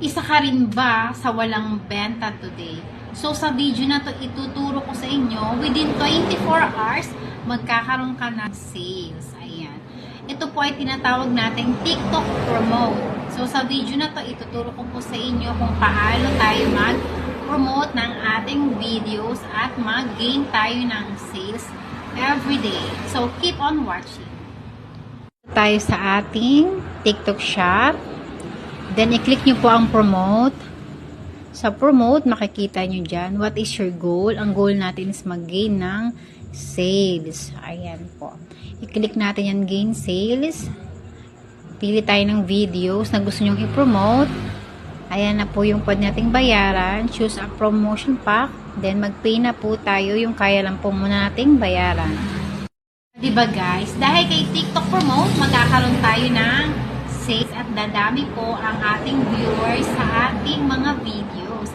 Isa ka rin ba sa walang benta today? So sa video na to, ituturo ko sa inyo, within 24 hours, magkakaroon ka ng sales. Ayan. Ito po ay tinatawag nating TikTok promote. So sa video na to, ituturo ko po sa inyo kung paano tayo mag-promote ng ating videos at mag-gain tayo ng sales every day. So keep on watching. Tayo sa ating TikTok shop. Then, i-click nyo po ang promote. Sa promote, makikita nyo dyan, what is your goal? Ang goal natin is mag-gain ng sales. Ayan po. I-click natin yan, gain sales. Pili tayo ng videos na gusto nyong i-promote. Ayan na po yung pwede nating bayaran. Choose a promotion pack. Then, mag-pay na po tayo yung kaya lang po muna nating bayaran. Diba guys? Dahil kay TikTok Promote, magkakaroon tayo ng sales at dadami po ang ating viewers sa ating mga videos.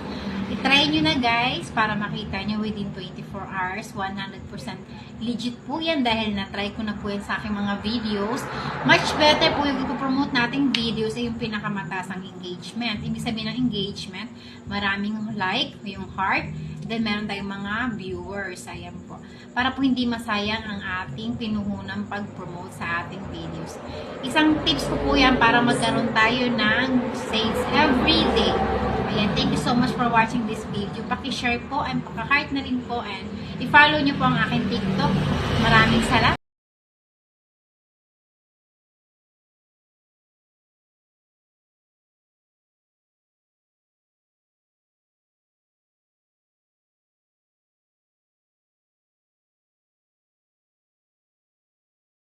I-try nyo na guys para makita nyo within 24 hours. 100% legit po yan dahil na-try ko na po yan sa aking mga videos. Much better po yung ipopromote nating videos ay yung pinakamataas ang engagement. Ibig sabihin ng engagement, maraming like, yung heart, then meron tayong mga viewers. Ayan po. Para po hindi masayang ang ating pinuhunang pag-promote sa ating videos. Isang tips ko po yan para magkaroon tayo ng sales every day. Ayan, thank you so much for watching this video. Paki-share po and paka-heart na rin po and i-follow nyo po ang aking TikTok. Maraming salamat.